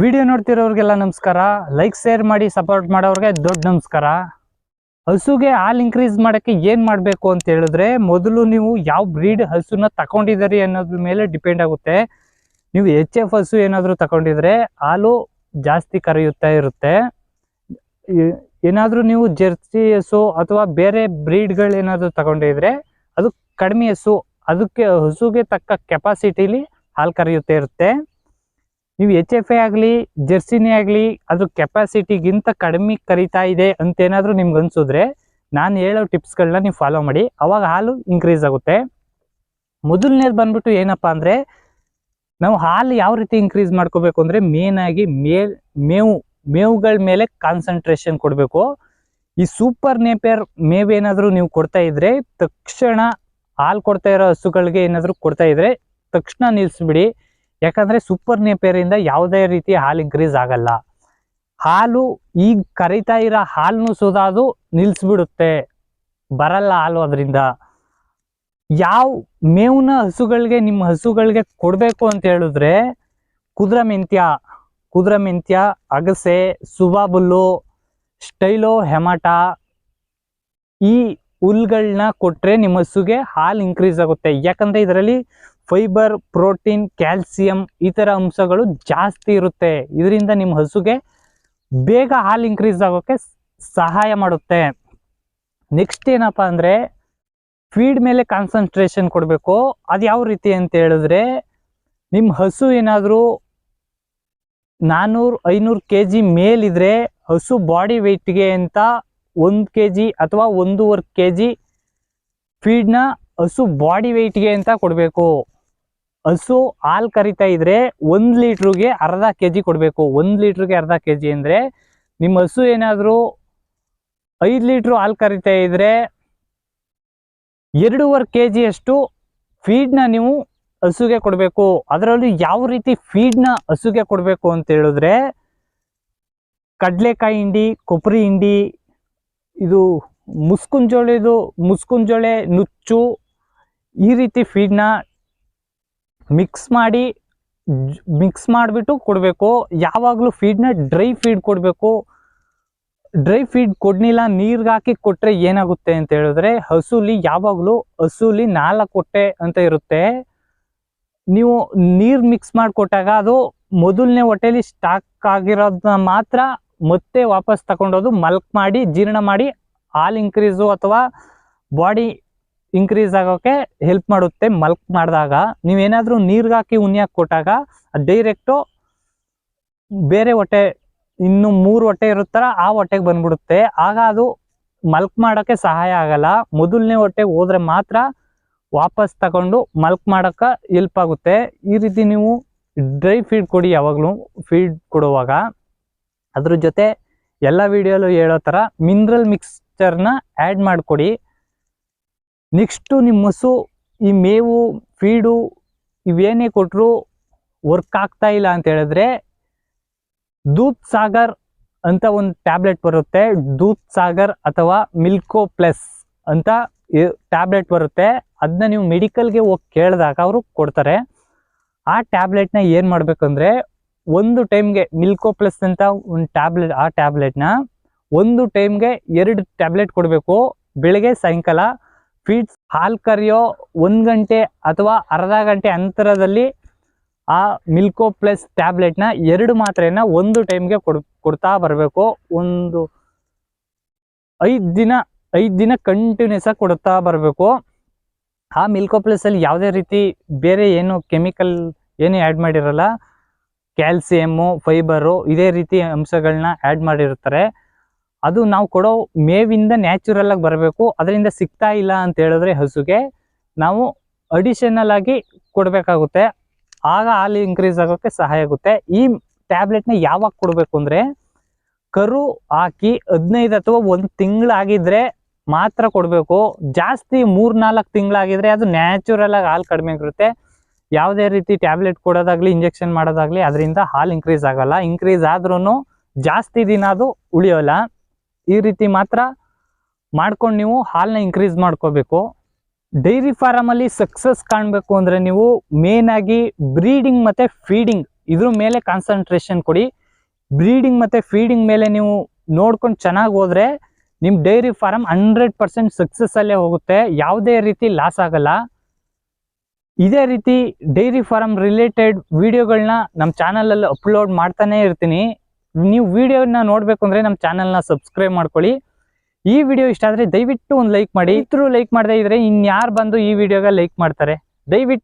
Video ನೋಡ್ತಿರೋರಿಗೆಲ್ಲ ನಮಸ್ಕಾರ. Like share ಮಾಡಿ support ಮಾಡೋರಿಗೆ ದೊಡ್ಡ ನಮಸ್ಕಾರ. ಹಸುಗೆ ಹಾಲು ಇನ್ಕ್ರೀಸ್ ಮಾಡೋಕ್ಕೆ ಏನು ಮಾಡಬೇಕು ಅಂತ ಹೇಳಿದ್ರೆ ಮೊದಲು ನೀವು ಯಾವ ಬ್ರೀಡ್ ಹಸುನ ತಗೊಂಡಿದ್ದೀರಿ ಅನ್ನೋದ್ರ ಮೇಲೆ ಡಿಪೆಂಡ್ ಆಗುತ್ತೆ. ನೀವು ಎಚ್ ಎಫ್ ಹಸು ಏನಾದರೂ ತಗೊಂಡಿದ್ರೆ ಹಾಲು ಜಾಸ್ತಿ ಕರೆಯುತ್ತಾ ಇರುತ್ತೆ. ಏನಾದರೂ ನೀವು ಜೆರ್ಸಿ ಹಸು ಅಥವಾ ಬೇರೆ ಬ್ರೀಡ್ಗಳು ಏನಾದರೂ ತಗೊಂಡಿದ್ರೆ ಅದು ಕಡಿಮೆ ಹಸು, ಅದಕ್ಕೆ ಹಸುಗೆ ತಕ್ಕ ಕೆಪಾಸಿಟಿಲಿ ಹಾಲು ಕರೆಯುತ್ತೆ ಇರುತ್ತೆ. ನೀವು ಎಚ್ ಎಫ್ ಎ ಆಗಲಿ, ಜೆರ್ಸಿನೇ ಆಗಲಿ, ಅದ್ರ ಕೆಪಾಸಿಟಿಗಿಂತ ಕಡಿಮೆ ಕರಿತಾ ಇದೆ ಅಂತ ಏನಾದರೂ ನಿಮ್ಗೆ ಅನ್ಸಿದ್ರೆ ನಾನು ಹೇಳೋ ಟಿಪ್ಸ್ಗಳನ್ನ ನೀವು ಫಾಲೋ ಮಾಡಿ. ಅವಾಗ ಹಾಲು ಇನ್ಕ್ರೀಸ್ ಆಗುತ್ತೆ. ಮೊದಲನೇದು ಬಂದ್ಬಿಟ್ಟು ಏನಪ್ಪಾ ಅಂದರೆ ನಾವು ಹಾಲು ಯಾವ ರೀತಿ ಇನ್ಕ್ರೀಸ್ ಮಾಡ್ಕೋಬೇಕು ಅಂದರೆ ಮೇನ್ ಆಗಿ ಮೇಲ್, ಮೇವು, ಮೇವುಗಳ ಮೇಲೆ ಕಾನ್ಸಂಟ್ರೇಷನ್ ಕೊಡಬೇಕು. ಈ ಸೂಪರ್ ನೇಪಿಯರ್ ಮೇವೇನಾದರೂ ನೀವು ಕೊಡ್ತಾ ಇದ್ರೆ ತಕ್ಷಣ ಹಾಲು ಕೊಡ್ತಾ ಇರೋ ಹಸುಗಳಿಗೆ ಏನಾದರೂ ಕೊಡ್ತಾ ಇದ್ರೆ ತಕ್ಷಣ ನಿಲ್ಲಿಸ್ಬಿಡಿ ಯಾಕಂದ್ರೆ ಸೂಪರ್ ನೇಪೇರಿಂದ ಯಾವುದೇ ರೀತಿ ಹಾಲು ಇನ್ಕ್ರೀಸ್ ಆಗಲ್ಲ. ಹಾಲು ಈಗ ಕರಿತಾ ಇರೋ ಹಾಲನ್ನು ಸುದಾದು ಅದು ನಿಲ್ಲಿಸ್ಬಿಡುತ್ತೆ ಬರಲ್ಲ ಹಾಲು ಅದರಿಂದ. ಯಾವ ಮೇವ್ನ ಹಸುಗಳಿಗೆ ನಿಮ್ಮ ಹಸುಗಳಿಗೆ ಕೊಡಬೇಕು ಅಂತ ಹೇಳಿದ್ರೆ ಕುದುರ ಮೆಂತ್ಯ ಕುದುರ ಮೆಂತ್ಯ ಅಗಸೆ, ಸುಬಾಬುಲ್ಲು, ಸ್ಟೈಲೋ, ಹೆಮಟ ಈ ಹುಲ್ಗಳನ್ನ ಕೊಟ್ಟರೆ ನಿಮ್ಮ ಹಸುಗೆ ಹಾಲು ಇನ್ಕ್ರೀಸ್ ಆಗುತ್ತೆ. ಯಾಕಂದ್ರೆ ಇದರಲ್ಲಿ ಫೈಬರ್, ಪ್ರೋಟೀನ್, ಕ್ಯಾಲ್ಸಿಯಂ ಈ ಥರ ಅಂಶಗಳು ಜಾಸ್ತಿ ಇರುತ್ತೆ. ಇದರಿಂದ ನಿಮ್ಮ ಹಸುಗೆ ಬೇಗ ಹಾಲು ಇನ್ಕ್ರೀಸ್ ಆಗೋಕೆ ಸಹಾಯ ಮಾಡುತ್ತೆ. ನೆಕ್ಸ್ಟ್ ಏನಪ್ಪ ಅಂದ್ರೆ ಫೀಡ್ ಮೇಲೆ ಕಾನ್ಸಂಟ್ರೇಷನ್ ಕೊಡಬೇಕು. ಅದು ಯಾವ ರೀತಿ ಅಂತ ಹೇಳಿದ್ರೆ ನಿಮ್ಮ ಹಸು ಏನಾದರೂ ನಾನ್ನೂರು ಐನೂರು ಕೆ ಜಿ ಮೇಲಿದ್ರೆ ಹಸು ಬಾಡಿ ವೆಯ್ಟ್ಗೆ ಅಂತ ಒಂದು ಕೆ ಜಿ ಅಥವಾ ಒಂದೂವರೆ ಕೆ ಜಿ ಫೀಡ್ನ ಹಸು ಬಾಡಿ ವೆಯ್ಟ್ಗೆ ಅಂತ ಕೊಡಬೇಕು. ಹಸು ಹಾಲು ಕರಿತಾ ಇದ್ರೆ ಒಂದು ಲೀಟ್ರಿಗೆ ಅರ್ಧ ಕೆ ಜಿ ಕೊಡಬೇಕು. ಒಂದು ಲೀಟ್ರಿಗೆ ಅರ್ಧ ಕೆ ಜಿ ಅಂದರೆ ನಿಮ್ಮ ಹಸು ಏನಾದರೂ ಐದು ಲೀಟ್ರು ಹಾಲು ಕರಿತಾ ಇದ್ರೆ ಎರಡೂವರೆ ಕೆ ಜಿಯಷ್ಟು ಫೀಡ್ನ ನೀವು ಹಸುಗೆ ಕೊಡಬೇಕು. ಅದರಲ್ಲೂ ಯಾವ ರೀತಿ ಫೀಡ್ನ ಹಸುಗೆ ಕೊಡಬೇಕು ಅಂತ ಹೇಳಿದ್ರೆ ಕಡಲೆಕಾಯಿ ಹಿಂಡಿ ಕೊಬ್ಬರಿ ಹಿಂಡಿ, ಇದು ಮುಸ್ಕುಂಜೋಳಿದು, ಮುಸ್ಕುಂಜೋಳೆ ನುಚ್ಚು ಈ ರೀತಿ ಫೀಡ್ನ ಮಿಕ್ಸ್ ಮಾಡಿ ಮಿಕ್ಸ್ ಮಾಡಿಬಿಟ್ಟು ಕೊಡಬೇಕು. ಯಾವಾಗಲೂ ಫೀಡ್ನ ಡ್ರೈ ಫೀಡ್ ಕೊಡಬೇಕು. ಡ್ರೈ ಫೀಡ್ ಕೊಡಲಿಲ್ಲ ನೀರ್ಗೆ ಹಾಕಿ ಕೊಟ್ಟರೆ ಏನಾಗುತ್ತೆ ಅಂತ ಹೇಳಿದ್ರೆ, ಹಸುಲಿ ಯಾವಾಗಲೂ ಹಸುಲಿ ನಾಲ್ಕು ಹೊಟ್ಟೆ ಅಂತ ಇರುತ್ತೆ. ನೀವು ನೀರು ಮಿಕ್ಸ್ ಮಾಡಿಕೊಟ್ಟಾಗ ಅದು ಮೊದಲನೇ ಹೊಟ್ಟೆಲಿ ಸ್ಟಾಕ್ ಆಗಿರೋದನ್ನ ಮಾತ್ರ ಮತ್ತೆ ವಾಪಸ್ ತಗೊಂಡೋದು ಮಲ್ಕ್ ಮಾಡಿ, ಜೀರ್ಣ ಮಾಡಿ, ಹಾಲು ಇನ್ಕ್ರೀಸು ಅಥವಾ ಬಾಡಿ ಇನ್ಕ್ರೀಸ್ ಆಗೋಕೆ ಹೆಲ್ಪ್ ಮಾಡುತ್ತೆ ಮಲ್ಕ್ ಮಾಡಿದಾಗ. ನೀವೇನಾದರೂ ನೀರ್ಗೆ ಹಾಕಿ ಉಣ್ಯಾಕ್ ಕೊಟ್ಟಾಗ ಡೈರೆಕ್ಟು ಬೇರೆ ಹೊಟ್ಟೆ, ಇನ್ನು ಮೂರು ಹೊಟ್ಟೆ ಇರುತ್ತಲ್ಲ ಆ ಹೊಟ್ಟೆಗೆ ಬಂದ್ಬಿಡುತ್ತೆ. ಆಗ ಅದು ಮಲ್ಕ್ ಮಾಡೋಕ್ಕೆ ಸಹಾಯ ಆಗಲ್ಲ. ಮೊದಲನೇ ಹೊಟ್ಟೆಗೆ ಹೋದ್ರೆ ಮಾತ್ರ ವಾಪಸ್ ತಗೊಂಡು ಮಲ್ಕ್ ಮಾಡೋಕ್ಕೆ ಹೆಲ್ಪ್ ಆಗುತ್ತೆ. ಈ ರೀತಿ ನೀವು ಡ್ರೈ ಫೀಡ್ ಕೊಡಿ ಯಾವಾಗಲೂ ಫೀಡ್ ಕೊಡುವಾಗ. ಅದ್ರ ಜೊತೆ ಎಲ್ಲ ವಿಡಿಯೋಲು ಹೇಳೋ ಥರ ಮಿನರಲ್ ಮಿಕ್ಸ್ಚರ್ನ ಆ್ಯಡ್ ಮಾಡಿಕೊಡಿ. ನೆಕ್ಸ್ಟು ನಿಮ್ಮ ಹಸು ಈ ಮೇವು, ಫೀಡು ಇವೇನೇ ಕೊಟ್ಟರು ವರ್ಕ್ ಆಗ್ತಾ ಇಲ್ಲ ಅಂತ ಹೇಳಿದ್ರೆ ದೂತ್ ಸಾಗರ್ ಅಂತ ಒಂದು ಟ್ಯಾಬ್ಲೆಟ್ ಬರುತ್ತೆ. ದೂತ್ ಸಾಗರ್ ಅಥವಾ ಮಿಲ್ಕೋ ಪ್ಲಸ್ ಅಂತ ಟ್ಯಾಬ್ಲೆಟ್ ಬರುತ್ತೆ. ಅದನ್ನ ನೀವು ಮೆಡಿಕಲ್ಗೆ ಹೋಗಿ ಕೇಳಿದಾಗ ಅವರು ಕೊಡ್ತಾರೆ. ಆ ಟ್ಯಾಬ್ಲೆಟ್ನ ಏನು ಮಾಡಬೇಕಂದ್ರೆ ಒಂದು ಟೈಮ್ಗೆ ಮಿಲ್ಕೋ ಪ್ಲಸ್ ಅಂತ ಒಂದು ಟ್ಯಾಬ್ಲೆಟ್ ಆ ಟ್ಯಾಬ್ಲೆಟ್ನ ಒಂದು ಟೈಮ್ಗೆ ಎರಡು ಟ್ಯಾಬ್ಲೆಟ್ ಕೊಡಬೇಕು. ಬೆಳಗ್ಗೆ, ಸಾಯಂಕಾಲ ಫೀಡ್ಸ್ ಹಾಲು ಕರಿಯೋ ಒಂದು ಗಂಟೆ ಅಥವಾ ಅರ್ಧ ಗಂಟೆ ಅಂತರದಲ್ಲಿ ಆ ಮಿಲ್ಕೋ ಪ್ಲಸ್ ಟ್ಯಾಬ್ಲೆಟ್ನ ಎರಡು ಮಾತ್ರೆನ ಒಂದು ಟೈಮ್ಗೆ ಕೊಡ್, ಕೊಡ್ತಾ ಬರಬೇಕು. ಒಂದು ಐದು ದಿನ ಐದು ದಿನ ಕಂಟಿನ್ಯೂಸ್ ಆಗಿ ಕೊಡ್ತಾ ಬರಬೇಕು. ಆ ಮಿಲ್ಕೋ ಪ್ಲಸ್ ಅಲ್ಲಿ ಯಾವುದೇ ರೀತಿ ಬೇರೆ ಏನು ಕೆಮಿಕಲ್ ಏನು ಆ್ಯಡ್ ಮಾಡಿರಲ್ಲ ಕ್ಯಾಲ್ಸಿಯಮ್ಮು ಫೈಬರು ಇದೇ ರೀತಿ ಅಂಶಗಳನ್ನ ಆ್ಯಡ್ ಮಾಡಿರ್ತಾರೆ. ಅದು ನಾವು ಕೊಡೋ ಮೇವಿಂದ ನ್ಯಾಚುರಲ್ ಆಗಿ ಬರಬೇಕು, ಅದರಿಂದ ಸಿಗ್ತಾ ಇಲ್ಲ ಅಂತ ಹೇಳಿದ್ರೆ ಹಸುಗೆ ನಾವು ಅಡಿಷನಲ್ ಆಗಿ ಕೊಡಬೇಕಾಗುತ್ತೆ. ಆಗ ಹಾಲು ಇನ್ಕ್ರೀಸ್ ಆಗೋಕ್ಕೆ ಸಹಾಯ ಆಗುತ್ತೆ. ಈ ಟ್ಯಾಬ್ಲೆಟ್ನ ಯಾವಾಗ ಕೊಡಬೇಕು ಅಂದರೆ ಕರು ಹಾಕಿ ಹದಿನೈದು ಅಥವಾ ಒಂದು ತಿಂಗಳಾಗಿದ್ರೆ ಮಾತ್ರ ಕೊಡಬೇಕು. ಜಾಸ್ತಿ ಮೂರ್ ನಾಲ್ಕು ತಿಂಗಳಾಗಿದ್ರೆ ಅದು ನ್ಯಾಚುರಲ್ ಆಗಿ ಹಾಲು ಕಡಿಮೆ ಆಗಿರುತ್ತೆ. ಯಾವುದೇ ರೀತಿ ಟ್ಯಾಬ್ಲೆಟ್ ಕೊಡೋದಾಗ್ಲಿ ಇಂಜೆಕ್ಷನ್ ಮಾಡೋದಾಗ್ಲಿ, ಅದರಿಂದ ಹಾಲು ಇನ್ಕ್ರೀಸ್ ಆಗಲ್ಲ. ಇನ್ಕ್ರೀಸ್ ಆದ್ರೂ ಜಾಸ್ತಿ ದಿನ ಅದು ಉಳಿಯೋಲ್ಲ. ಈ ರೀತಿ ಮಾತ್ರ ಮಾಡ್ಕೊಂಡು ನೀವು ಹಾಲನ್ನ ಇನ್ಕ್ರೀಸ್ ಮಾಡ್ಕೋಬೇಕು. ಡೈರಿ ಫಾರಮಲ್ಲಿ ಸಕ್ಸಸ್ ಕಾಣಬೇಕು ಅಂದರೆ ನೀವು ಮೇನ್ ಆಗಿ ಬ್ರೀಡಿಂಗ್ ಮತ್ತು ಫೀಡಿಂಗ್ ಇದ್ರ ಮೇಲೆ ಕಾನ್ಸಂಟ್ರೇಷನ್ ಕೊಡಿ. ಬ್ರೀಡಿಂಗ್ ಮತ್ತೆ ಫೀಡಿಂಗ್ ಮೇಲೆ ನೀವು ನೋಡ್ಕೊಂಡು ಚೆನ್ನಾಗಿ ಹೋದ್ರೆ ನಿಮ್ dairy farm hundred percent success ಅಲ್ಲೇ ಹೋಗುತ್ತೆ. ಯಾವುದೇ ರೀತಿ ಲಾಸ್ ಆಗಲ್ಲ. ಇದೇ ರೀತಿ ಡೈರಿ ಫಾರಮ್ ರಿಲೇಟೆಡ್ ವಿಡಿಯೋಗಳನ್ನ ನಮ್ಮ ಚಾನಲಲ್ಲಿ ಅಪ್ಲೋಡ್ ಮಾಡ್ತಾನೆ ಇರ್ತೀನಿ. ನೀವು ವಿಡಿಯೋನ ನೋಡ್ಬೇಕು ಅಂದ್ರೆ ನಮ್ಮ ಚಾನಲ್ನ ಸಬ್ಸ್ಕ್ರೈಬ್ ಮಾಡ್ಕೊಳ್ಳಿ. ಈ ವಿಡಿಯೋ ಇಷ್ಟ ಆದ್ರೆ ದಯವಿಟ್ಟು ಒಂದು ಲೈಕ್ ಮಾಡಿ. ಇದ್ರು ಲೈಕ್ ಮಾಡದೇ ಇದ್ರೆ ಇನ್ಯಾರು ಬಂದು ಈ ವಿಡಿಯೋಗೆ ಲೈಕ್ ಮಾಡ್ತಾರೆ. ದಯವಿಟ್ಟು